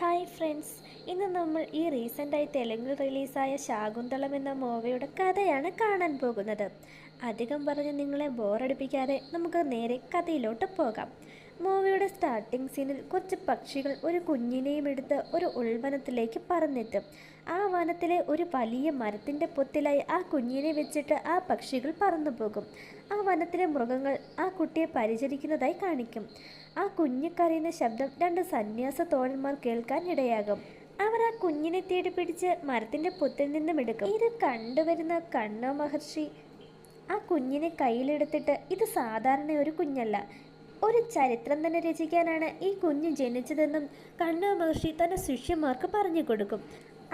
Hi friends ഇന്ന് നമ്മൾ ഈ റീസെന്റായി തെലുങ്കിൽ റിലീസായ ശാകുന്തളം എന്ന മൂവിയുടെ കഥയാണ് കാണാൻ പോകുന്നത്. അധികം പറഞ്ഞ് നിങ്ങളെ ബോറടിപ്പിക്കാതെ നമുക്ക് നേരെ കഥയിലോട്ട് പോകാം. മൂവിയുടെ സ്റ്റാർട്ടിംഗ് സീനിൽ കുറച്ച് പക്ഷികൾ ഒരു കുഞ്ഞിനെയും എടുത്ത് ഒരു ഉൾവനത്തിലേക്ക് പറന്നെത്തും. ആ വനത്തിലെ ഒരു വലിയ മരത്തിന്റെ പൊത്തിലായി ആ കുഞ്ഞിനെ വെച്ചിട്ട് ആ പക്ഷികൾ പറന്നു പോകും ആ വനത്തിലെ മൃഗങ്ങൾ ആ കുട്ടിയെ പരിചരിക്കുന്നതായി കാണിക്കും. ആ കുഞ്ഞിക്കരയുന്ന ശബ്ദം രണ്ട് സന്യാസ തോഴന്മാർ കേൾക്കാൻ ഇടയാകും. അവർ ആ കുഞ്ഞിനെ തേടി പിടിച്ച് മരത്തിന്റെ പുത്തിൽ നിന്നും എടുക്കും. ഇത് കണ്ടുവരുന്ന കണ്ണോ മഹർഷി ആ കുഞ്ഞിനെ കയ്യിലെടുത്തിട്ട് ഇത് സാധാരണ ഒരു കുഞ്ഞല്ല. ഒരു ചരിത്രം തന്നെ രചിക്കാനാണ് ഈ കുഞ്ഞ് ജനിച്ചതെന്നും കണ്ണോ മഹർഷി തന്റെ ശിഷ്യന്മാർക്ക് പറഞ്ഞു കൊടുക്കും.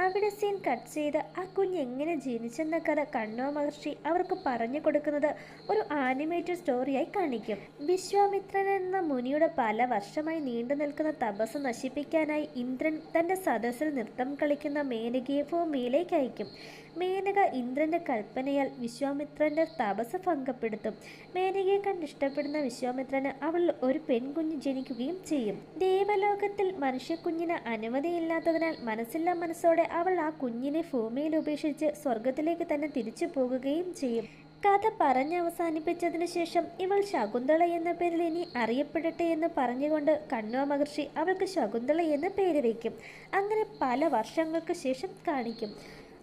അവിടെ സീൻ കട്ട് ചെയ്ത് ആ കുഞ്ഞ് എങ്ങനെ ജനിച്ചെന്ന കഥ കണ്ണോ മഹർഷി അവർക്ക് പറഞ്ഞു കൊടുക്കുന്നത് ഒരു ആനിമേറ്റഡ് സ്റ്റോറിയായി കാണിക്കും. വിശ്വാമിത്രൻ എന്ന മുനിയുടെ പല വർഷമായി നീണ്ടു നിൽക്കുന്ന തപസ് നശിപ്പിക്കാനായി ഇന്ദ്രൻ തന്റെ സദസ്സിൽ നൃത്തം കളിക്കുന്ന മേനകയെ ഭൂമിയിലേക്ക് അയക്കും. മേനക ഇന്ദ്രന്റെ കൽപ്പനയാൽ വിശ്വാമിത്രന്റെ തപസ് ഭംഗപ്പെടുത്തും. മേനകയെ കണ്ടിഷ്ടപ്പെടുന്ന വിശ്വാമിത്രന് അവൾ ഒരു പെൺകുഞ്ഞ് ജനിക്കുകയും ചെയ്യും. ദേവലോകത്തിൽ മനുഷ്യക്കുഞ്ഞിന് അനുമതിയില്ലാത്തതിനാൽ മനസ്സില്ലാ മനസ്സോടെ അവൾ ആ കുഞ്ഞിനെ ഭൂമിയിൽ ഉപേക്ഷിച്ച് സ്വർഗത്തിലേക്ക് തന്നെ തിരിച്ചു പോകുകയും ചെയ്യും. കഥ പറഞ്ഞ് അവസാനിപ്പിച്ചതിന് ശേഷം ഇവൾ ശകുന്തള എന്ന പേരിൽ ഇനി അറിയപ്പെടട്ടെ എന്ന് പറഞ്ഞുകൊണ്ട് കണ്വ മഹർഷി അവൾക്ക് ശകുന്തള എന്ന പേര് വയ്ക്കും. അങ്ങനെ പല വർഷങ്ങൾക്ക് ശേഷം കാണിക്കും.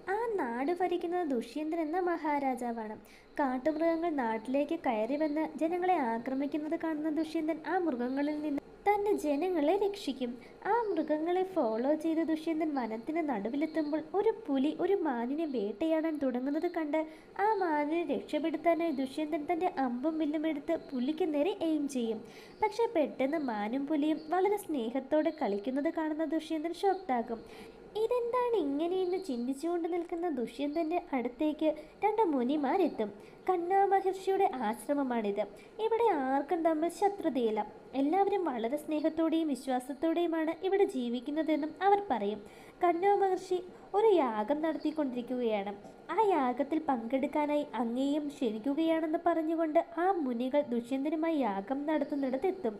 ആ നാട് ഭരിക്കുന്നത് ദുഷ്യന്തൻ എന്ന മഹാരാജാവാണ്. കാട്ടുമൃഗങ്ങൾ നാട്ടിലേക്ക് കയറി വന്ന് ജനങ്ങളെ ആക്രമിക്കുന്നത് കാണുന്ന ദുഷ്യന്തൻ ആ മൃഗങ്ങളിൽ നിന്ന് തന്റെ ജനങ്ങളെ രക്ഷിക്കും. ആ മൃഗങ്ങളെ ഫോളോ ചെയ്ത് ദുഷ്യന്തൻ വനത്തിന് നടുവിലെത്തുമ്പോൾ ഒരു പുലി ഒരു മാനിനെ വേട്ടയാടാൻ തുടങ്ങുന്നത് കണ്ട് ആ മാനിനെ രക്ഷപ്പെടുത്താനായി ദുഷ്യന്തൻ തന്റെ അമ്പും വില്ലും എടുത്ത് പുലിക്ക് നേരെ എയിം ചെയ്യും. പക്ഷെ പെട്ടെന്ന് മാനും പുലിയും വളരെ സ്നേഹത്തോടെ കളിക്കുന്നത് കാണുന്ന ദുഷ്യന്തൻ ഷോക്ടാകും ഇതെന്താണ് ഇങ്ങനെയെന്ന് ചിന്തിച്ചുകൊണ്ട് നിൽക്കുന്ന ദുഷ്യന്തന്റെ അടുത്തേക്ക് രണ്ട് മുനിമാരെത്തും. കണ്ണാ മഹർഷിയുടെ ആശ്രമമാണിത്. ഇവിടെ ആർക്കും തമ്മിൽ ശത്രുതയില്ല. എല്ലാവരും വളരെ സ്നേഹത്തോടെയും വിശ്വാസത്തോടെയുമാണ് ഇവിടെ ജീവിക്കുന്നതെന്നും അവർ പറയും. കണ്ണാ മഹർഷി ഒരു യാഗം നടത്തിക്കൊണ്ടിരിക്കുകയാണ്. ആ യാഗത്തിൽ പങ്കെടുക്കാനായി അങ്ങേയും ക്ഷണിക്കുകയാണെന്ന് പറഞ്ഞുകൊണ്ട് ആ മുനികൾ ദുഷ്യന്തനുമായി യാഗം നടത്തുന്നിടത്തെത്തും.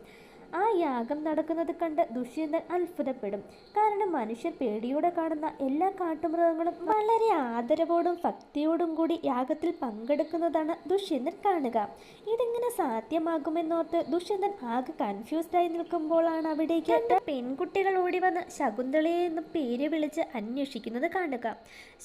ആ യാഗം നടക്കുന്നത് കണ്ട് ദുഷ്യന്തൻ അത്ഭുതപ്പെടും. കാരണം മനുഷ്യർ പേടിയോടെ കാണുന്ന എല്ലാ കാട്ടുമൃഗങ്ങളും വളരെ ആദരവോടും ഭക്തിയോടും കൂടി യാഗത്തിൽ പങ്കെടുക്കുന്നതാണ് ദുഷ്യന്തൻ കാണുക. ഇതെങ്ങനെ സാധ്യമാകുമെന്നോർത്ത് ദുഷ്യന്തൻ ആകെ കൺഫ്യൂസ്ഡ് ആയി നിൽക്കുമ്പോഴാണ് അവിടേക്ക് പെൺകുട്ടികൾ ഓടി വന്ന് ശകുന്തളയെ എന്ന പേര് വിളിച്ച് അന്വേഷിക്കുന്നത് കാണുക.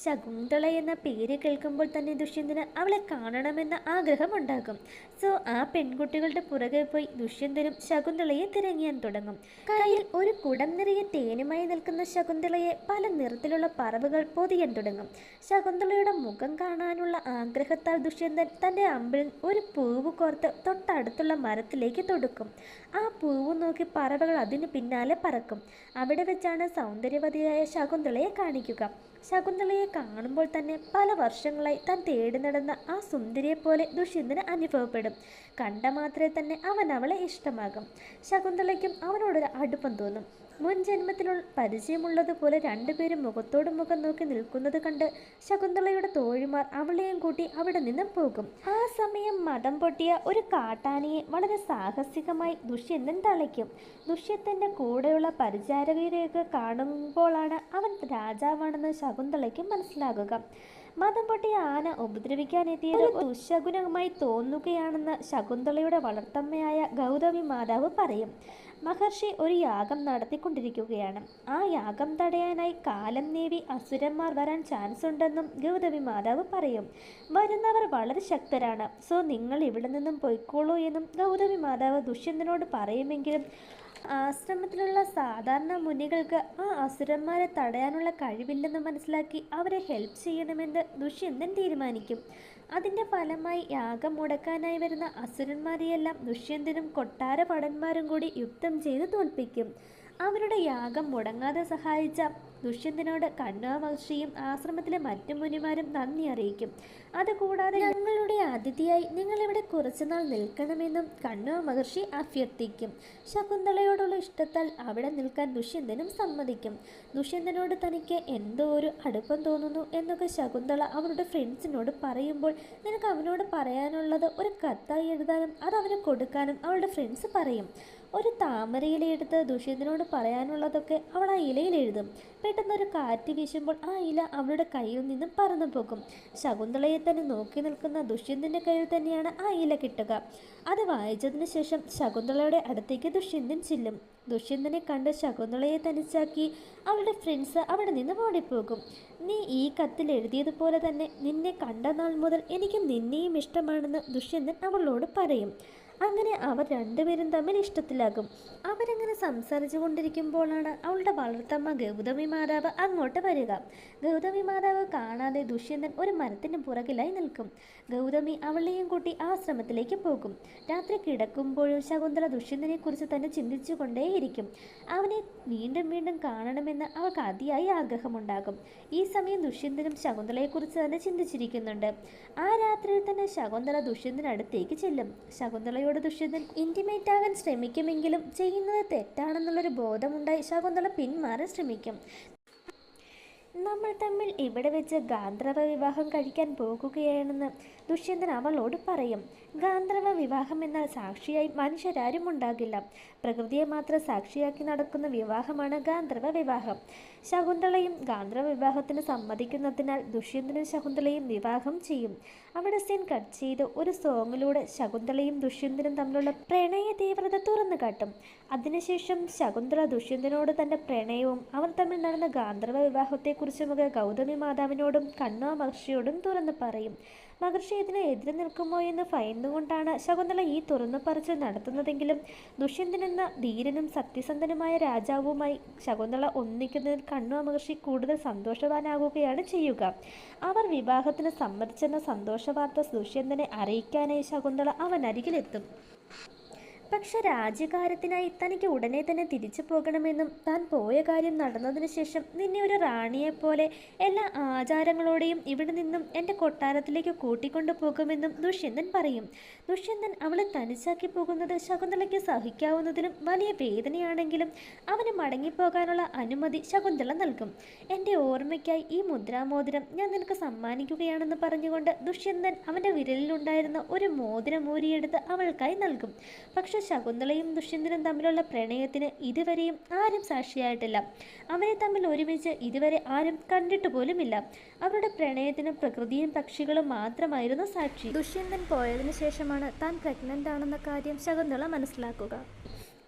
ശകുന്തള എന്ന പേര് കേൾക്കുമ്പോൾ തന്നെ ദുഷ്യന്തന് അവളെ കാണണമെന്ന ആഗ്രഹമുണ്ടാകും. സോ ആ പെൺകുട്ടികളുടെ പുറകെ പോയി ദുഷ്യന്തനും ശകുന്തളയെ തിരങ്ങിയാൻ തുടങ്ങും. കയ്യിൽ ഒരു കുടം നിറയെ തേനുമായി നിൽക്കുന്ന ശകുന്തളയെ പല നിറത്തിലുള്ള പറവുകൾ പൊതിയാൻ തുടങ്ങും. ശകുന്തളയുടെ മുഖം കാണാനുള്ള ആഗ്രഹത്താൽ ദുഷ്യന്തൻ തന്റെ അമ്പിൽ ഒരു പൂവ് കോർത്ത് തൊട്ടടുത്തുള്ള മരത്തിലേക്ക് തൊടുക്കും. ആ പൂവ് നോക്കി പറവകൾ അതിനു പിന്നാലെ പറക്കും. അവിടെ വെച്ചാണ് സൗന്ദര്യവതിയായ ശകുന്തളയെ കാണിക്കുക. ശകുന്തളയെ കാണുമ്പോൾ തന്നെ പല വർഷങ്ങളായി താൻ തേടി നടന്ന ആ സുന്ദരിയെ പോലെ ദുഷ്യന്തന് അനുഭവപ്പെടും. കണ്ട മാത്രമേ തന്നെ അവൻ അവളെ ഇഷ്ടമാകും. ശകുന്തളയ്ക്കും അവനോടൊരു അടുപ്പം തോന്നും. മുൻ ജന്മത്തിലുള്ള പരിചയമുള്ളതുപോലെ രണ്ടുപേരും മുഖത്തോട് മുഖം നോക്കി നിൽക്കുന്നത് കണ്ട് ശകുന്തളയുടെ തോഴിമാർ അവളെയും കൂട്ടി അവിടെ നിന്നും പോകും. ആ സമയം മതം പൊട്ടിയ ഒരു കാട്ടാനയെ വളരെ സാഹസികമായി ദുഷ്യന്തൻ തളയ്ക്കും ദുഷ്യന്തന്റെ കൂടെയുള്ള പരിചാരകരെയൊക്കെ കാണുമ്പോഴാണ് അവൻ രാജാവാണെന്ന് ശകുന്തളയ്ക്ക് മനസ്സിലാകുക. മതം പൊട്ടിയ ആന ഉപദ്രവിക്കാനെത്തിയത് ദുശകുനമായി തോന്നുകയാണെന്ന് ശകുന്തളയുടെ വളർത്തമ്മയായ ഗൗതമി മാതാവ് പറയും. മഹർഷി ഒരു യാഗം നടത്തിക്കൊണ്ടിരിക്കുകയാണ്. ആ യാഗം തടയാനായി കാലം നേവി അസുരന്മാർ വരാൻ ചാൻസ് ഉണ്ടെന്നും ഗൗതമി മാതാവ് പറയും. വരുന്നവർ വളരെ ശക്തരാണ്. സോ നിങ്ങൾ ഇവിടെ നിന്നും പൊയ്ക്കോളൂ എന്നും ഗൗതമി മാതാവ് ദുഷ്യന്തനോട് പറയുമെങ്കിലും ആശ്രമത്തിലുള്ള സാധാരണ മുനികൾക്ക് ആ അസുരന്മാരെ തടയാനുള്ള കഴിവില്ലെന്ന് മനസ്സിലാക്കി അവരെ ഹെൽപ്പ് ചെയ്യണമെന്ന് ദുഷ്യന്തൻ തീരുമാനിക്കും. അതിന്റെ ഫലമായി യാഗം മുടക്കാനായി വരുന്ന അസുരന്മാരെയെല്ലാം ദുഷ്യന്തനും കൊട്ടാര ഭടന്മാരും കൂടി യുദ്ധം ചെയ്ത് തോൽപ്പിക്കും. അവരുടെ യാഗം മുടങ്ങാതെ സഹായിച്ച ദുഷ്യന്തനോട് കന്നാമഹർഷിയും ആശ്രമത്തിലെ മറ്റു മുനിമാരും നന്ദി അറിയിക്കും. അതുകൂടാതെ ഞങ്ങളുടെ അതിഥിയായി നിങ്ങൾ ഇവിടെ കുറച്ചുനാൾ നിൽക്കണമെന്നും കണ്ണാ മഹർഷി അഭ്യർത്ഥിക്കും. ശകുന്തളയോടുള്ള ഇഷ്ടത്താൽ അവിടെ നിൽക്കാൻ ദുഷ്യന്തനും സമ്മതിക്കും. ദുഷ്യന്തനോട് തനിക്ക് എന്തോ ഒരു അടുപ്പം തോന്നുന്നു എന്നൊക്കെ ശകുന്തള അവരുടെ ഫ്രണ്ട്സിനോട് പറയുമ്പോൾ നിനക്ക് അവനോട് പറയാനുള്ളത് ഒരു കത്തായി എഴുതാനും അത് അവന് കൊടുക്കാനും അവളുടെ ഫ്രണ്ട്സ് പറയും. ഒരു താമരയില എടുത്ത് ദുഷ്യന്തനോട് പറയാനുള്ളതൊക്കെ അവൾ ആ ഇലയിൽ എഴുതും. പെട്ടെന്നൊരു കാറ്റ് വീശുമ്പോൾ ആ ഇല അവളുടെ കയ്യിൽ നിന്നും പറന്നു പോകും. ശകുന്തളയെ തന്നെ നോക്കി നിൽക്കുന്ന ദുഷ്യന്തന്റെ കയ്യിൽ തന്നെയാണ് ആ ഇല കിട്ടുക. അത് വായിച്ചതിന് ശേഷം ശകുന്തളയുടെ അടുത്തേക്ക് ദുഷ്യന്തൻ ചെല്ലും. ദുഷ്യന്തനെ കണ്ട് ശകുന്തളയെ തനിച്ചാക്കി അവളുടെ ഫ്രണ്ട്സ് അവിടെ നിന്ന് ഓടിപ്പോകും. നീ ഈ കത്തിൽ എഴുതിയതുപോലെ തന്നെ നിന്നെ കണ്ട നാൾ മുതൽ എനിക്ക് നിന്നെയും ഇഷ്ടമാണെന്ന് ദുഷ്യന്തൻ അവളോട് പറയും. അങ്ങനെ അവർ രണ്ടുപേരും തമ്മിൽ ഇഷ്ടത്തിലാകും. അവരങ്ങനെ സംസാരിച്ചു കൊണ്ടിരിക്കുമ്പോഴാണ് അവളുടെ വളർത്തമ്മ ഗൗതമി മാതാവ് അങ്ങോട്ട് വരിക. ഗൗതമി മാതാവ് കാണാതെ ദുഷ്യന്തൻ ഒരു മരത്തിന് പുറകിലായി നിൽക്കും. ഗൗതമി അവളെയും കൂട്ടി ആശ്രമത്തിലേക്ക് പോകും. രാത്രി കിടക്കുമ്പോഴും ശകുന്തള ദുഷ്യന്തനെ കുറിച്ച് തന്നെ ചിന്തിച്ചു കൊണ്ടേയിരിക്കും അവനെ വീണ്ടും വീണ്ടും കാണണമെന്ന് അവൾക്ക് അതിയായി ആഗ്രഹമുണ്ടാകും. ഈ സമയം ദുഷ്യന്തനും ശകുന്തളയെക്കുറിച്ച് തന്നെ ചിന്തിച്ചിരിക്കുന്നുണ്ട്. ആ രാത്രിയിൽ തന്നെ ശകുന്തള ദുഷ്യന്തനടുത്തേക്ക് ചെല്ലും. ശകുന്തളയോട് ദുഷ്യന്തൻ ഇന്റിമേറ്റ് ആകാൻ ശ്രമിക്കുമെങ്കിലും ചെയ്യുന്നത് തെറ്റാണെന്നുള്ളൊരു ബോധമുണ്ടായി ശകുന്തള പിന്മാറാൻ ശ്രമിക്കും. നമ്മൾ തമ്മിൽ ഇവിടെ വെച്ച് ഗാന്ധർവ വിവാഹം കഴിക്കാൻ പോകുകയാണെന്ന് ദുഷ്യന്തൻ അവളോട് പറയും ഗാന്ധർവ വിവാഹം എന്നാൽ സാക്ഷിയായി മനുഷ്യരാരും ഉണ്ടാകില്ല. പ്രകൃതിയെ മാത്രം സാക്ഷിയാക്കി നടക്കുന്ന വിവാഹമാണ് ഗാന്ധർവ വിവാഹം. ശകുന്തളയും ഗാന്ധർവ വിവാഹത്തിന് സമ്മതിക്കുന്നതിനാൽ ദുഷ്യന്തനും ശകുന്തളയും വിവാഹം ചെയ്യും. അവിടെ സീൻ കട്ട് ചെയ്ത് ഒരു സോങ്ങിലൂടെ ശകുന്തളയും ദുഷ്യന്തനും തമ്മിലുള്ള പ്രണയ തീവ്രത തുറന്നു കാട്ടും. അതിനുശേഷം ശകുന്തള ദുഷ്യന്തനോട് തന്റെ പ്രണയവും അവർ തമ്മിൽ നടന്ന ഗാന്ധർവ വിവാഹത്തെക്കുറിച്ചുമൊക്കെ ഗൗതമി മാതാവിനോടും കണ്ണാമഹർഷിയോടും തുറന്നു പറയും. മഹർഷി ഇതിനെ എതിരെ നിൽക്കുമോ എന്ന് ഭയന്നുകൊണ്ടാണ് ശകുന്തള ഈ തുറന്നു പറച്ചിൽ നടത്തുന്നതെങ്കിലും ദുഷ്യന്തനെന്ന ധീരനും സത്യസന്ധനുമായ രാജാവുമായി ശകുന്തള ഒന്നിക്കുന്നതിൽ കണ്ണു മഹർഷി കൂടുതൽ സന്തോഷവാനാകുകയാണ് ചെയ്യുക. അവർ വിവാഹത്തിന് സമ്മതിച്ചെന്ന സന്തോഷവാർത്ത ദുഷ്യന്തനെ അറിയിക്കാനായി ശകുന്തള അവനരികിലെത്തും. പക്ഷെ രാജ്യകാര്യത്തിനായി തനിക്ക് ഉടനെ തന്നെ തിരിച്ചു പോകണമെന്നും താൻ പോയ കാര്യം നടന്നതിന് ശേഷം നിന്നെ ഒരു റാണിയെപ്പോലെ എല്ലാ ആചാരങ്ങളോടെയും ഇവിടെ നിന്നും എന്റെ കൊട്ടാരത്തിലേക്ക് കൂട്ടിക്കൊണ്ടു പോകുമെന്നും ദുഷ്യന്തൻ പറയും. ദുഷ്യന്തൻ അവളെ തനിച്ചാക്കി പോകുന്നത് ശകുന്തളയ്ക്ക് സഹിക്കാവുന്നതിലും വലിയ വേദനയാണെങ്കിലും അവന് മടങ്ങിപ്പോകാനുള്ള അനുമതി ശകുന്തള നൽകും. എന്റെ ഓർമ്മയ്ക്കായി ഈ മുദ്രാമോതിരം ഞാൻ നിനക്ക് സമ്മാനിക്കുകയാണെന്ന് പറഞ്ഞുകൊണ്ട് ദുഷ്യന്തൻ അവന്റെ വിരലിലുണ്ടായിരുന്ന ഒരു മോതിരം ഊരിയെടുത്ത് അവൾക്കായി നൽകും. പക്ഷെ ശകുന്തളയും ദുഷ്യന്തനും തമ്മിലുള്ള പ്രണയത്തിന് ഇതുവരെയും ആരും സാക്ഷിയായിട്ടില്ല. അവരെ തമ്മിൽ ഒരുമിച്ച് ഇതുവരെ ആരും കണ്ടിട്ട് പോലുമില്ല. അവരുടെ പ്രണയത്തിന് പ്രകൃതിയും പക്ഷികളും മാത്രമായിരുന്നു സാക്ഷി. ദുഷ്യന്തൻ പോയതിനു ശേഷമാണ് താൻ പ്രഗ്നന്റ് ആണെന്ന കാര്യം ശകുന്തള മനസ്സിലാക്കുക.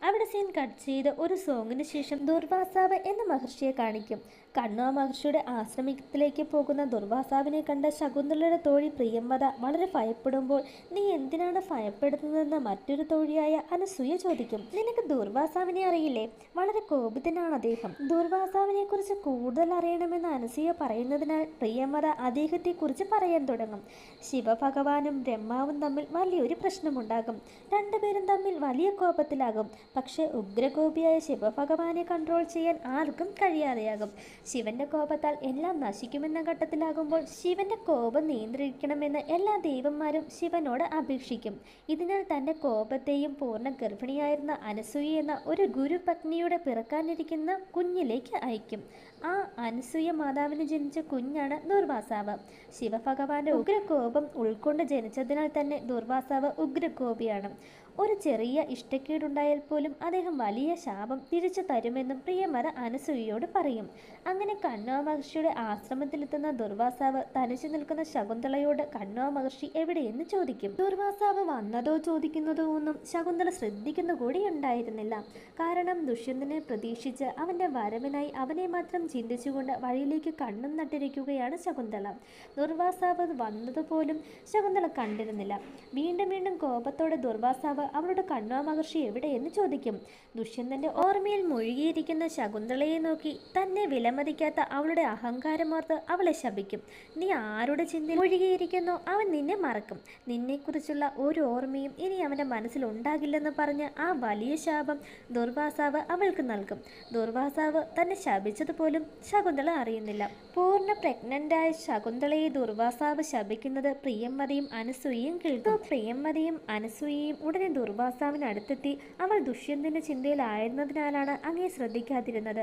അവിടെ സീൻ കട്ട് ചെയ്ത് ഒരു സോങ്ങിന് ശേഷം ദുർവാസാവ് എന്ന മഹർഷിയെ കാണിക്കും. കണ്ണുവ മഹർഷിയുടെ ആശ്രമത്തിലേക്ക് പോകുന്ന ദുർവാസാവിനെ കണ്ട ശകുന്തളയുടെ തോഴി പ്രിയംവത വളരെ ഭയപ്പെടുമ്പോൾ നീ എന്തിനാണ് ഭയപ്പെടുന്നതെന്ന് മറ്റൊരു തോഴിയായ അനസൂയ ചോദിക്കും. നിനക്ക് ദുർവാസാവിനെ അറിയില്ലേ? വളരെ കോപിതനാണ് അദ്ദേഹം. ദുർവാസാവിനെ കുറിച്ച് കൂടുതൽ അറിയണമെന്ന് അനസൂയ പറയുന്നതിനാൽ പ്രിയംവദ അദ്ദേഹത്തെക്കുറിച്ച് പറയാൻ തുടങ്ങും. ശിവഭഗവാനും ബ്രഹ്മാവും തമ്മിൽ വലിയൊരു പ്രശ്നമുണ്ടാകും. രണ്ടുപേരും തമ്മിൽ വലിയ കോപത്തിലാകും. പക്ഷേ ഉഗ്രകോപിയായ ശിവഭഗവാനെ കൺട്രോൾ ചെയ്യാൻ ആർക്കും കഴിയാതെയാകും. ശിവന്റെ കോപത്താൽ എല്ലാം നശിക്കുമെന്ന ഘട്ടത്തിലാകുമ്പോൾ ശിവന്റെ കോപം നിയന്ത്രിക്കണമെന്ന് എല്ലാ ദേവന്മാരും ശിവനോട് അപേക്ഷിക്കും. ഇതിനാൽ തന്റെ കോപത്തെയും പൂർണ ഗർഭിണിയായിരുന്ന അനസൂയ എന്ന ഒരു ഗുരുപത്നിയുടെ പിറക്കാനിരിക്കുന്ന കുഞ്ഞിലേക്ക് അയക്കും. ആ അനസൂയ മാതാവിന് ജനിച്ച കുഞ്ഞാണ് ദുർവാസാവ്. ശിവഭഗവാന്റെ ഉഗ്രകോപം ഉൾക്കൊണ്ട് ജനിച്ചതിനാൽ തന്നെ ദുർവാസാവ് ഉഗ്രകോപിയാണ്. ഒരു ചെറിയ ഇഷ്ടക്കേടുണ്ടായാൽ പോലും അദ്ദേഹം വലിയ ശാപം തിരിച്ചു തരുമെന്നും പ്രിയമര അനസൂയയോട് പറയും. അങ്ങനെ കണ്ണോ മഹർഷിയുടെ ആശ്രമത്തിലെത്തുന്ന ദുർവാസാവ് തനിച്ചു നിൽക്കുന്ന ശകുന്തളയോട് കണ്ണോ മഹർഷി എവിടെയെന്ന് ചോദിക്കും. ദുർവാസാവ് വന്നതോ ചോദിക്കുന്നതോ ഒന്നും ശകുന്തള ശ്രദ്ധിക്കുന്ന കൂടി ഉണ്ടായിരുന്നില്ല. കാരണം ദുഷ്യന്തനെ പ്രതീക്ഷിച്ച് അവന്റെ വരവിനായി അവനെ മാത്രം ചിന്തിച്ചുകൊണ്ട് വഴിയിലേക്ക് കണ്ണും നട്ടിരിക്കുകയാണ് ശകുന്തള. ദുർവാസാവ് വന്നതുപോലും ശകുന്തള കണ്ടിരുന്നില്ല. വീണ്ടും വീണ്ടും കോപത്തോടെ ദുർവാസാവ് അവളുടെ കണ്വ മഹർഷി എവിടെയെന്ന് ചോദിക്കും. ദുഷ്യന്തന്റെ ഓർമ്മയിൽ മുഴുകിയിരിക്കുന്ന ശകുന്തളയെ നോക്കി തന്നെ വിലമതിക്കാത്ത അവളുടെ അഹങ്കാരമോർത്ത് അവളെ ശപിക്കും. നീ ആരുടെ ചിന്തയിൽ മുഴുകിയിരിക്കുന്നു? അവൻ നിന്നെ മറക്കും. നിന്നെക്കുറിച്ചുള്ള ഒരു ഓർമ്മയും ഇനി അവന്റെ മനസ്സിൽ ഉണ്ടാകില്ലെന്ന് പറഞ്ഞ് ആ വലിയ ശാപം ദുർവാസാവ് അവൾക്ക് നൽകും. ദുർവാസാവ് തന്നെ ശപിച്ചതുപോലും ശകുന്തള അറിയുന്നില്ല. പൂർണ പ്രഗ്നന്റായ ശകുന്തളയെ ദുർവാസാവ് ശപിക്കുന്നത് പ്രിയംവതയും അനസൂയയും കേൾക്കും. പ്രിയംവതയും അനസൂയയും ഉടനെ ദുർവാസാവിന് അടുത്തെത്തി അവൾ ദുഷ്യന്തന്റെ ചിന്തയിലായിരുന്നതിനാലാണ് അങ്ങേ ശ്രദ്ധിക്കാതിരുന്നത്.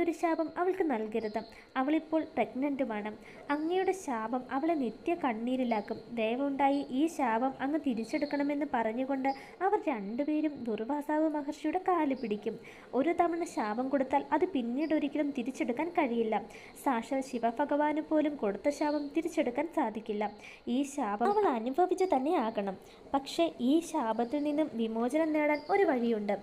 ഒരു ശാപം അവൾക്ക് നൽകരുത്. അവളിപ്പോൾ പ്രഗ്നന്റുമാണ് അങ്ങയുടെ ശാപം അവളെ നിത്യ കണ്ണീരിലാക്കും ദയവുണ്ടായി ഈ ശാപം അങ്ങ് തിരിച്ചെടുക്കണമെന്ന് പറഞ്ഞുകൊണ്ട് അവർ രണ്ടുപേരും ദുർവാസാവ് മഹർഷിയുടെ കാൽ പിടിക്കും. ഒരു തവണ ശാപം കൊടുത്താൽ അത് പിന്നീട് ഒരിക്കലും തിരിച്ചെടുക്കാൻ കഴിയില്ല. സാക്ഷാൽ ശിവഭഗവാന് പോലും കൊടുത്ത ശാപം തിരിച്ചെടുക്കാൻ സാധിക്കില്ല. ഈ ശാപം അവൾ അനുഭവിച്ചു തന്നെ ആകണം. പക്ഷേ ഈ ശാപത്തിൽ നിന്നും വിമോചനം നേടാൻ ഒരു വഴിയുണ്ട്.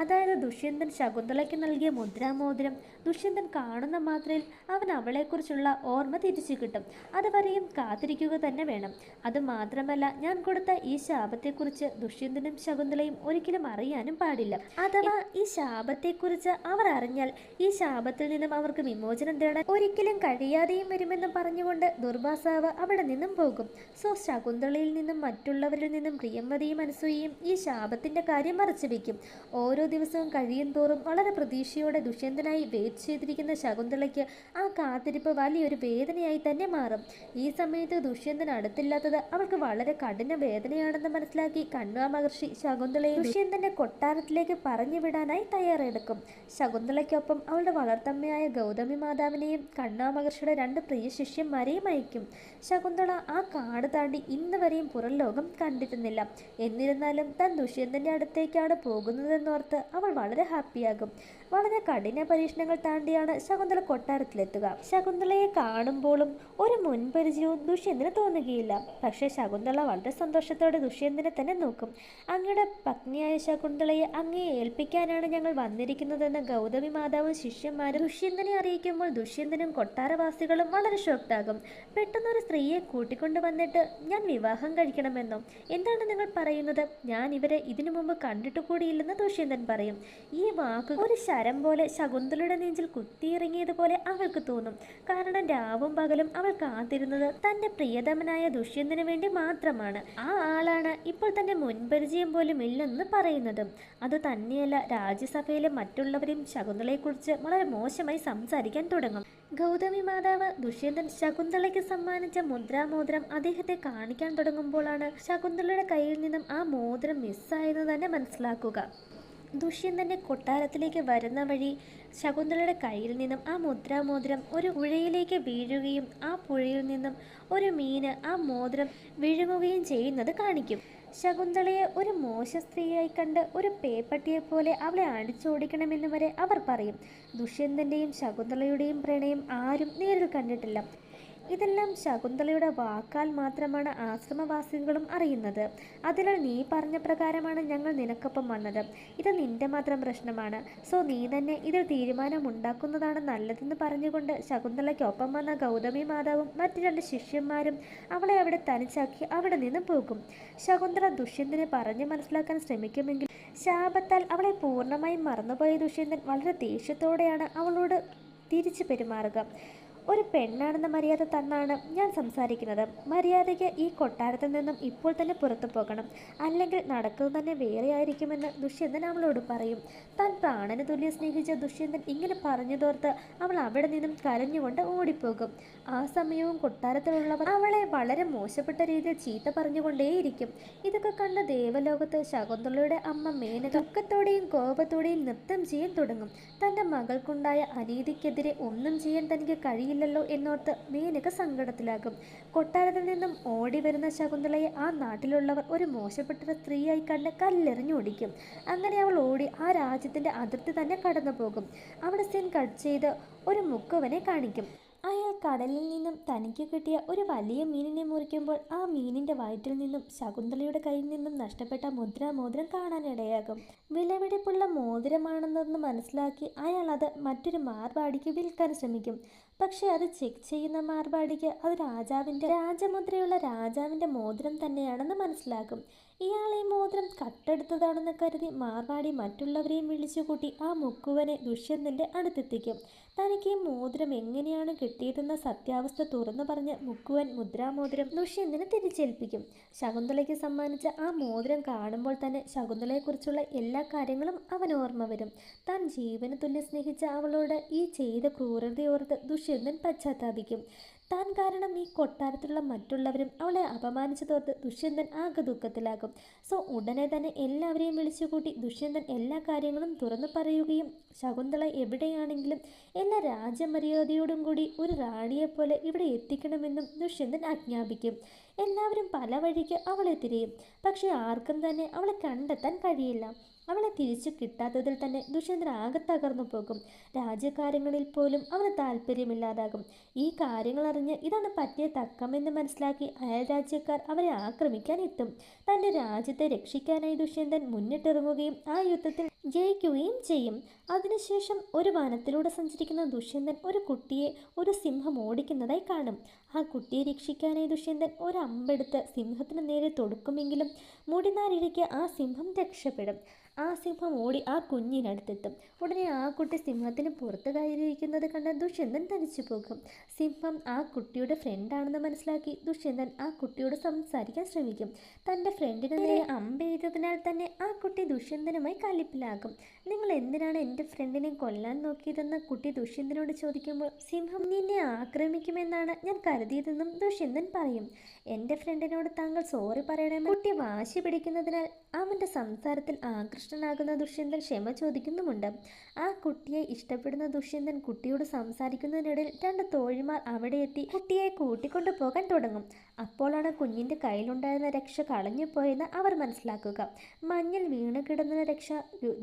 അതായത് ദുഷ്യന്തൻ ശകുന്തളയ്ക്ക് നൽകിയ മുദ്രാമോതിരം ദുഷ്യന്തൻ കാണുന്ന മാത്രയിൽ അവൻ അവളെക്കുറിച്ചുള്ള ഓർമ്മ തിരിച്ചു കിട്ടും. അതുവരെയും കാത്തിരിക്കുക തന്നെ വേണം. അതുമാത്രമല്ല ഞാൻ കൊടുത്ത ഈ ശാപത്തെക്കുറിച്ച് ദുഷ്യന്തനും ശകുന്തളയും ഒരിക്കലും അറിയാനും പാടില്ല. അഥവാ ഈ ശാപത്തെക്കുറിച്ച് അവർ അറിഞ്ഞാൽ ഈ ശാപത്തിൽ നിന്നും അവർക്ക് വിമോചനം തേടാൻ ഒരിക്കലും കഴിയാതെയും വരുമെന്ന് പറഞ്ഞുകൊണ്ട് ദുർവാസാവ് അവിടെ നിന്നും പോകും. സോ ശകുന്തളയിൽ നിന്നും മറ്റുള്ളവരിൽ നിന്നും പ്രിയംവതിയും അനസൂയയും ഈ ശാപത്തിന്റെ കാര്യം മറച്ചു വയ്ക്കും ഓരോ ദിവസവും കഴിയും തോറും വളരെ പ്രതീക്ഷയോടെ ദുഷ്യന്തനായി വെയിറ്റ് ചെയ്തിരിക്കുന്ന ശകുന്തളയ്ക്ക് ആ കാത്തിരിപ്പ് വലിയൊരു വേദനയായി തന്നെ മാറും. ഈ സമയത്ത് ദുഷ്യന്തൻ അടുത്തില്ലാത്തത് അവൾക്ക് വളരെ കഠിന വേദനയാണെന്ന് മനസ്സിലാക്കി കണ്വാ മഹർഷി ശകുന്തളയെ ദുഷ്യന്തന്റെ കൊട്ടാരത്തിലേക്ക് പറഞ്ഞു വിടാനായി തയ്യാറെടുക്കും. ശകുന്തളയ്ക്കൊപ്പം അവളുടെ വളർത്തമ്മയായ ഗൗതമി മാതാവിനെയും കണ്വാ മഹർഷിയുടെ രണ്ട് പ്രിയ ശിഷ്യന്മാരെയും അയക്കും. ശകുന്തള ആ കാട് താണ്ടി ഇന്ന് വരെയും പുറം ലോകം കണ്ടിരുന്നില്ല. എന്നിരുന്നാലും താൻ ദുഷ്യന്തന്റെ അടുത്തേക്കാണ് പോകുന്നതെന്നോർത്ത് അവൾ വളരെ ഹാപ്പിയാകും. വളരെ കഠിന പരീക്ഷണങ്ങൾ താണ്ടിയാണ് ശകുന്തള കൊട്ടാരത്തിലെത്തുക. ശകുന്തളയെ കാണുമ്പോഴും ഒരു മുൻപരിചയവും ദുഷ്യന്തിന് തോന്നുകയില്ല. പക്ഷേ ശകുന്തള വളരെ സന്തോഷത്തോടെ ദുഷ്യന്തിനെ തന്നെ നോക്കും. അങ്ങയുടെ പത്നിയായ ശകുന്തളയെ അങ്ങയെ ഏൽപ്പിക്കാനാണ് ഞങ്ങൾ വന്നിരിക്കുന്നതെന്ന് ഗൗതമി മാതാവും ശിഷ്യന്മാരും ദുഷ്യന്തനെ അറിയിക്കുമ്പോൾ ദുഷ്യന്തനും കൊട്ടാരവാസികളും വളരെ ഷോക്ക്ഡാകും പെട്ടെന്ന് ഒരു സ്ത്രീയെ കൂട്ടിക്കൊണ്ടു വന്നിട്ട് ഞാൻ വിവാഹം കഴിക്കണമെന്നോ. എന്താണ് നിങ്ങൾ പറയുന്നത്? ഞാൻ ഇവരെ ഇതിനു മുമ്പ് കണ്ടിട്ട് കൂടിയില്ലെന്ന് ദുഷ്യന്തൻ പറയും. ഈ വാക്ക് ഒരു ശരം പോലെ ശകുന്തളയുടെ നെഞ്ചിൽ കുത്തിയിറങ്ങിയതുപോലെ അവൾക്ക് തോന്നും. കാരണം രാവും പകലും അവൾ കാത്തിരുന്നത് തന്റെ പ്രിയതമനായ ദുഷ്യന്തന് വേണ്ടി മാത്രമാണ്. ആ ആളാണ് ഇപ്പോൾ തന്റെ മുൻപരിചയം പോലും ഇല്ലെന്ന് പറയുന്നത്. അത് തന്നെയല്ല രാജ്യസഭയിലെ മറ്റുള്ളവരും ശകുന്തളയെക്കുറിച്ച് വളരെ മോശമായി സംസാരിക്കാൻ തുടങ്ങും. ഗൗതമി മാതാവ് ദുഷ്യന്തൻ ശകുന്തളയ്ക്ക് സമ്മാനിച്ച മുദ്രാമോതിരം അദ്ദേഹത്തെ കാണിക്കാൻ തുടങ്ങുമ്പോഴാണ് ശകുന്തളയുടെ കയ്യിൽ നിന്നും ആ മോതിരം മിസ്സായെന്ന് തന്നെ മനസ്സിലാക്കുക. ദുഷ്യന്തന്റെ കൊട്ടാരത്തിലേക്ക് വരുന്ന വഴി ശകുന്തളയുടെ കയ്യിൽ നിന്നും ആ മുദ്രാമോതിരം ഒരു പുഴയിലേക്ക് വീഴുകയും ആ പുഴയിൽ നിന്നും ഒരു മീന് ആ മോതിരം വിഴുങ്ങുകയും ചെയ്യുന്നത് കാണിക്കും. ശകുന്തളയെ ഒരു മോശ സ്ത്രീയായി കണ്ട് ഒരു പേപ്പട്ടിയെ പോലെ അവളെ അടിച്ചോടിക്കണമെന്ന് വരെ അവർ പറയും. ദുഷ്യന്തന്റെയും ശകുന്തളയുടെയും പ്രണയം ആരും നേരിൽ കണ്ടിട്ടില്ല. ഇതെല്ലാം ശകുന്തളയുടെ വാക്കാൽ മാത്രമാണ് ആശ്രമവാസികളും അറിയുന്നത്. അതിനാൽ നീ പറഞ്ഞ പ്രകാരമാണ് ഞങ്ങൾ നിനക്കൊപ്പം വന്നത്. ഇത് നിന്റെ മാത്രം പ്രശ്നമാണ്. സോ നീ തന്നെ ഇതിൽ തീരുമാനമുണ്ടാക്കുന്നതാണ് നല്ലതെന്ന് പറഞ്ഞുകൊണ്ട് ശകുന്തളയ്ക്കൊപ്പം വന്ന ഗൗതമി മാതാവും മറ്റു രണ്ട് ശിഷ്യന്മാരും അവളെ അവിടെ തനിച്ചാക്കി അവിടെ നിന്ന് പോകും. ശകുന്തള ദുഷ്യന്തനെ പറഞ്ഞ് മനസ്സിലാക്കാൻ ശ്രമിക്കുമെങ്കിൽ ശാപത്താൽ അവളെ പൂർണമായും മറന്നുപോയ ദുഷ്യന്തൻ വളരെ ദേഷ്യത്തോടെയാണ് അവളോട് തിരിച്ചു പെരുമാറുക. ഒരു പെണ്ണാണെന്ന മര്യാദ തന്നാണ് ഞാൻ സംസാരിക്കുന്നത്. മര്യാദയ്ക്ക് ഈ കൊട്ടാരത്തിൽ നിന്നും ഇപ്പോൾ തന്നെ പുറത്തു പോകണം. അല്ലെങ്കിൽ നടക്കുന്നത് തന്നെ വേറെ ആയിരിക്കുമെന്ന് ദുഷ്യന്തൻ അവളോട് പറയും. താൻ പ്രാണന് തുല്യം സ്നേഹിച്ച ദുഷ്യന്തൻ ഇങ്ങനെ പറഞ്ഞു തോർത്ത് അവൾ അവിടെ നിന്നും കരഞ്ഞുകൊണ്ട് ഓടിപ്പോകും. ആ സമയവും കൊട്ടാരത്തിലുള്ളവർ അവളെ വളരെ മോശപ്പെട്ട രീതിയിൽ ചീത്ത പറഞ്ഞുകൊണ്ടേയിരിക്കും. ഇതൊക്കെ കണ്ട ദേവലോകത്ത് ശകുന്തളയുടെ അമ്മ മേന ദുഃഖത്തോടെയും കോപത്തോടെയും നൃത്തം ചെയ്യാൻ തുടങ്ങും. തന്റെ മകൾക്കുണ്ടായ അനീതിക്കെതിരെ ഒന്നും ചെയ്യാൻ തനിക്ക് കഴിയില്ലല്ലോ എന്നോർത്ത് മേനക സങ്കടത്തിലാകും. കൊട്ടാരത്തിൽ നിന്നും ഓടി വരുന്ന ശകുന്തളയെ ആ നാട്ടിലുള്ളവർ ഒരു മോശപ്പെട്ട സ്ത്രീയായി കണ്ട് കല്ലെറിഞ്ഞോടിക്കും അങ്ങനെ അവൾ ഓടി ആ രാജ്യത്തിന്റെ അതിർത്തി തന്നെ കടന്നു പോകും അവിടെ സീൻ കട്ട് ചെയ്ത് ഒരു മുക്കുവനെ കാണിക്കും. അയാൾ കടലിൽ നിന്നും തനിക്ക് കിട്ടിയ ഒരു വലിയ മീനിനെ മുറിക്കുമ്പോൾ ആ മീനിന്റെ വയറ്റിൽ നിന്നും ശകുന്തളയുടെ കയ്യിൽ നിന്നും നഷ്ടപ്പെട്ട മുദ്രാമോതിരം കാണാനിടയാകും. വിലപിടിപ്പുള്ള മോതിരമാണെന്നൊന്ന് മനസ്സിലാക്കി അയാൾ അത് മറ്റൊരു മാർവാടിക്ക് വിൽക്കാൻ ശ്രമിക്കും. പക്ഷെ അത് ചെക്ക് ചെയ്യുന്ന മാർവാടിക്ക് അത് രാജാവിന്റെ രാജമുദ്രയുള്ള രാജാവിന്റെ മോതിരം തന്നെയാണെന്ന് മനസ്സിലാക്കും. ഇയാൾ ഈ മോതിരം കട്ടെടുത്തതാണെന്ന് കരുതി മാർവാടി മറ്റുള്ളവരെയും വിളിച്ചുകൂട്ടി ആ മുക്കുവനെ ദുഷ്യന്തന്റെ അടുത്തെത്തിക്കും. തനിക്ക് ഈ മോതിരം എങ്ങനെയാണ് കിട്ടിയതെന്ന സത്യാവസ്ഥ തുറന്നു പറഞ്ഞ് മുക്കുവൻ മുദ്രാമോതിരം ദുഷ്യന്തിനെ തിരിച്ചേൽപ്പിക്കും ശകുന്തളയ്ക്ക് സമ്മാനിച്ച ആ മോതിരം കാണുമ്പോൾ തന്നെ ശകുന്തളയെക്കുറിച്ചുള്ള എല്ലാ കാര്യങ്ങളും അവൻ ഓർമ്മ വരും. താൻ ജീവന് തുല്യ സ്നേഹിച്ച അവളോട് ഈ ചെയ്ത ക്രൂരതയോർത്ത് ദുഷ്യന്തൻ പശ്ചാത്താപിക്കും. താൻ കാരണം ഈ കൊട്ടാരത്തിലുള്ള മറ്റുള്ളവരും അവളെ അപമാനിച്ചതോർത്ത് ദുഷ്യന്തൻ ആകെ ദുഃഖത്തിലാകും. സോ ഉടനെ തന്നെ എല്ലാവരെയും വിളിച്ചുകൂട്ടി ദുഷ്യന്തൻ എല്ലാ കാര്യങ്ങളും തുറന്നു പറയുകയും ശകുന്തള എവിടെയാണെങ്കിലും എല്ലാ രാജമര്യാദയോടും കൂടി ഒരു റാണിയെപ്പോലെ ഇവിടെ എത്തിക്കണമെന്നും ദുഷ്യന്തൻ ആജ്ഞാപിക്കും. എല്ലാവരും പല വഴിക്ക് അവളെ തിരയും. പക്ഷേ ആർക്കും തന്നെ അവളെ കണ്ടെത്താൻ കഴിയില്ല. അവളെ തിരിച്ചു കിട്ടാത്തതിൽ തന്നെ ദുഷ്യന്തൻ ആകെ തകർന്നു പോകും. രാജ്യകാര്യങ്ങളിൽ പോലും അവന് താല്പര്യമില്ലാതാകും. ഈ കാര്യങ്ങൾ അറിഞ്ഞ് ഇതാണ് പറ്റിയ തക്കമെന്ന് മനസ്സിലാക്കി അയൽ രാജ്യക്കാർ അവരെ ആക്രമിക്കാൻ എത്തും തന്റെ രാജ്യത്തെ രക്ഷിക്കാനായി ദുഷ്യന്തൻ മുന്നിട്ടിറങ്ങുകയും ആ യുദ്ധത്തിൽ ജയിക്കുകയും ചെയ്യും. അതിനുശേഷം ഒരു വനത്തിലൂടെ സഞ്ചരിക്കുന്ന ദുഷ്യന്തൻ ഒരു കുട്ടിയെ ഒരു സിംഹം ഓടിക്കുന്നതായി കാണും. ആ കുട്ടിയെ രക്ഷിക്കാനായി ദുഷ്യന്തൻ ഒരു സിംഹത്തിന് നേരെ തൊടുക്കുമെങ്കിലും മുടിനാരിഴയ്ക്ക് ആ സിംഹം രക്ഷപ്പെടും. ആ സിംഹം ഓടി ആ കുഞ്ഞിനടുത്തെത്തും. ഉടനെ ആ കുട്ടി സിംഹത്തിന് പുറത്ത് കയറിയിരിക്കുന്നത് കണ്ട് ദുഷ്യന്തൻ തനിച്ചു പോകും. സിംഹം ആ കുട്ടിയുടെ ഫ്രണ്ടാണെന്ന് മനസ്സിലാക്കി ദുഷ്യന്തൻ ആ കുട്ടിയോട് സംസാരിക്കാൻ ശ്രമിക്കും. തന്റെ ഫ്രണ്ടിനെതിരെ നേരെ അമ്പെയ്തതിനാൽ തന്നെ ആ കുട്ടി ദുഷ്യന്തനുമായി കലിപ്പിലാകും. നിങ്ങൾ എന്തിനാണ് എന്റെ ഫ്രണ്ടിനെ കൊല്ലാൻ നോക്കിയതെന്ന്? കുട്ടി ദുഷ്യന്തനോട് ചോദിക്കുമ്പോൾ സിംഹം നിന്നെ ആക്രമിക്കുമെന്നാണ് ഞാൻ കരുതിയതെന്നും ദുഷ്യന്തൻ പറയും. എന്റെ ഫ്രണ്ടിനോട് താങ്കൾ സോറി പറയണമെന്ന്. കുട്ടി വാശി പിടിക്കുന്നതിനാൽ അവന്റെ സംസാരത്തിൽ ആകൃഷ്ടനാകുന്ന ദുഷ്യന്തൻ ക്ഷമ ചോദിക്കുന്നുമുണ്ട്. ആ കുട്ടിയെ ഇഷ്ടപ്പെടുന്ന ദുഷ്യന്തൻ കുട്ടിയോട് സംസാരിക്കുന്നതിനിടയിൽ രണ്ട് തോഴിമാർ അവിടെ എത്തി കുട്ടിയെ കൂട്ടിക്കൊണ്ടു പോകാൻ തുടങ്ങും. അപ്പോഴാണ് കുഞ്ഞിന്റെ കയ്യിലുണ്ടായിരുന്ന രക്ഷ കളഞ്ഞു പോയെന്ന് അവർ മനസ്സിലാക്കുക. മഞ്ഞിൽ വീണ് കിടന്ന രക്ഷ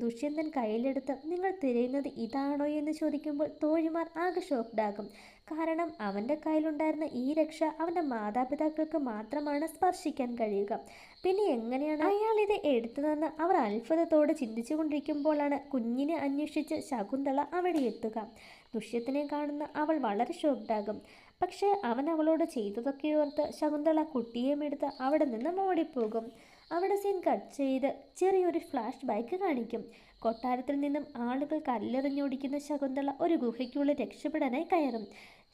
ദുഷ്യന്തൻ കയ്യിലെടുത്ത് നിങ്ങൾ തിരയുന്നത് ഇതാണോ? എന്ന് ചോദിക്കുമ്പോൾ തോഴിമാർ ആകെ ഷോക്ക്ഡാകും കാരണം അവന്റെ കയ്യിലുണ്ടായിരുന്ന ഈ രക്ഷ അവന്റെ മാതാപിതാക്കൾക്ക് മാത്രമാണ് സ്പർശിക്കാൻ കഴിയുക. പിന്നെ എങ്ങനെയാണ് അയാൾ ഇത് എടുത്തതെന്ന് അവർ അത്ഭുതത്തോടെ ചിന്തിച്ചു കൊണ്ടിരിക്കുമ്പോഴാണ് കുഞ്ഞിനെ അന്വേഷിച്ച് ശകുന്തള അവിടെ എത്തുക ദുഷ്യത്തിനെ കാണുന്ന അവൾ വളരെ ഷോക്ക്ഡാകും പക്ഷേ അവൻ അവളോട് ചെയ്തതൊക്കെ ഓർത്ത് ശകുന്തള കുട്ടിയെയും എടുത്ത് അവിടെ നിന്ന് ഓടിപ്പോകും. അവിടെ സീൻ കട്ട് ചെയ്ത് ചെറിയൊരു ഫ്ലാഷ് ബാക്ക് കാണിക്കും. കൊട്ടാരത്തിൽ നിന്നും ആളുകൾ കല്ലെറിഞ്ഞോടിക്കുന്ന ശകുന്തള ഒരു ഗുഹയ്ക്കുള്ളിൽ രക്ഷപ്പെടാനായി കയറും.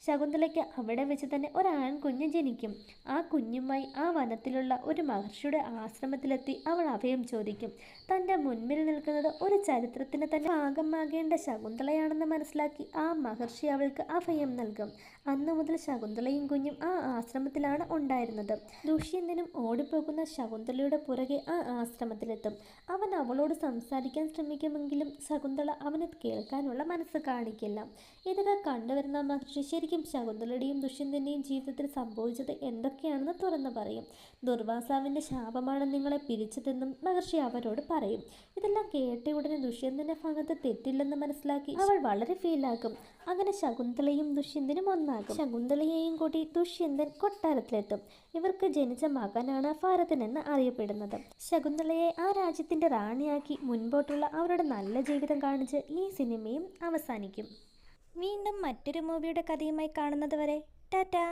ശകുന്തളയ്ക്ക് അവിടെ വെച്ച് തന്നെ ഒരു ആൺകുഞ്ഞ് ജനിക്കും. ആ കുഞ്ഞുമായി ആ വനത്തിലുള്ള ഒരു മഹർഷിയുടെ ആശ്രമത്തിലെത്തി അവൾ അഭയം ചോദിക്കും. തന്റെ മുൻപിൽ നിൽക്കുന്നത് ഒരു ചരിത്രത്തിന് തന്നെ ഭാഗമാകേണ്ട ശകുന്തളയാണെന്ന് മനസ്സിലാക്കി ആ മഹർഷി അവൾക്ക് അഭയം നൽകും. അന്നു മുതൽ ശകുന്തളയും കുഞ്ഞും ആ ആശ്രമത്തിലാണ് ഉണ്ടായിരുന്നത്. ദുഷ്യന്തനും ഓടിപ്പോകുന്ന ശകുന്തളയുടെ പുറകെ ആ ആശ്രമത്തിലെത്തും. അവൻ അവളോട് സംസാരിക്കാൻ ശ്രമിക്കുമെങ്കിലും ശകുന്തള അവന് കേൾക്കാനുള്ള മനസ്സ് കാണിക്കില്ല. ഇതൊക്കെ കണ്ടുവരുന്ന മഹർഷി ശരിക്കും ശകുന്തളയുടെയും ദുഷ്യന്തന്റെയും ജീവിതത്തിൽ സംഭവിച്ചത് എന്തൊക്കെയാണെന്ന് തുറന്നു പറയും. ദുർവാസാവിന്റെ ശാപമാണ് നിങ്ങളെ പിരിച്ചതെന്നും മഹർഷി അവരോട് പറയും. ഇതെല്ലാം കേട്ട ഉടനെ ദുഷ്യന്തന്റെ ഭാഗത്ത് തെറ്റില്ലെന്ന് മനസ്സിലാക്കി അവൾ വളരെ ഫീലാക്കും. അങ്ങനെ ശകുന്തളയും ദുഷ്യന്തനും ഒന്നാകും. ശകുന്തളയെയും കൂടി ദുഷ്യന്തൻ കൊട്ടാരത്തിലെത്തും. ഇവർക്ക് ജനിച്ച മകനാണ് ഭാരതൻ എന്ന് അറിയപ്പെടുന്നത്. ശകുന്തളയെ ആ രാജ്യത്തിന്റെ റാണിയാക്കി മുൻപോട്ടുള്ള അവരുടെ നല്ല ജീവിതം കാണിച്ച് ഈ സിനിമയും അവസാനിക്കും. വീണ്ടും മറ്റൊരു മൂവിയുടെ കഥയുമായി കാണുന്നത് വരെ ടാറ്റാ!